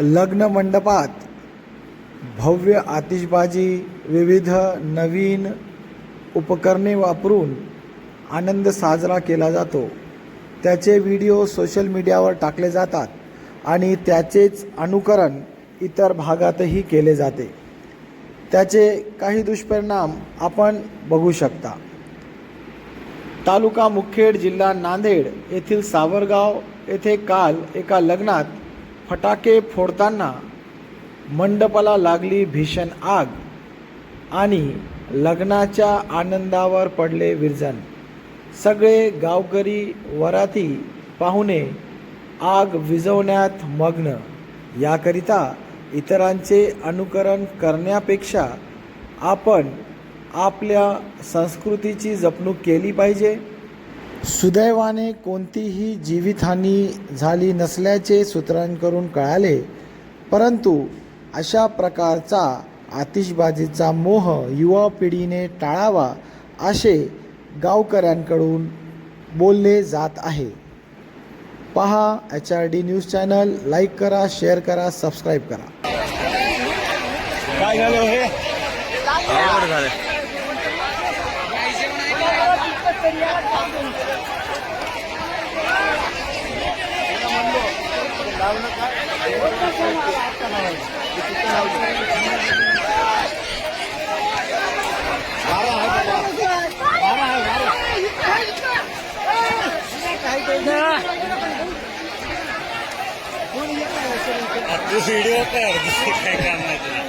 लग्न मंडपात भव्य आतिषबाजी विविध नवीन उपकरणे वापरून आनंद साजरा केला जातो. त्याचे व्हिडिओ सोशल मीडियावर टाकले जातात आणि त्याचेच अनुकरण इतर भागातही केले जाते. त्याचे काही दुष्परिणाम आपण बघू शकता. तालुका मुखेड जिल्हा नांदेड येथील सावरगाव येथे काल एका लग्नात फटाके फोडताना मंडपाला लागली भीषण आग आणि लग्नाच्या आनंदावर पडले विरजन. सगळे गावकरी वराती पाहुणे आग विझवण्यात मग्न. याकरिता इतरांचे अनुकरण करण्यापेक्षा आपण आपल्या संस्कृतीची जपणूक केली पाहिजे. सुदैवाने कोणतीही जीवितहानी झाली नसल्याचे सूत्रांकडून कळाले परंतु अशा प्रकारचा आतिषबाजीचा मोह युवा पिढीने टाळावा असे गावकऱ्यांकडून बोलले जात आहे. पहा H R D news channel like करा शेअर करा सबस्क्राईब करा. काय झालं हे? आवड झालं तू व्हिडिओ कर दुसरं काय काम नाही तुला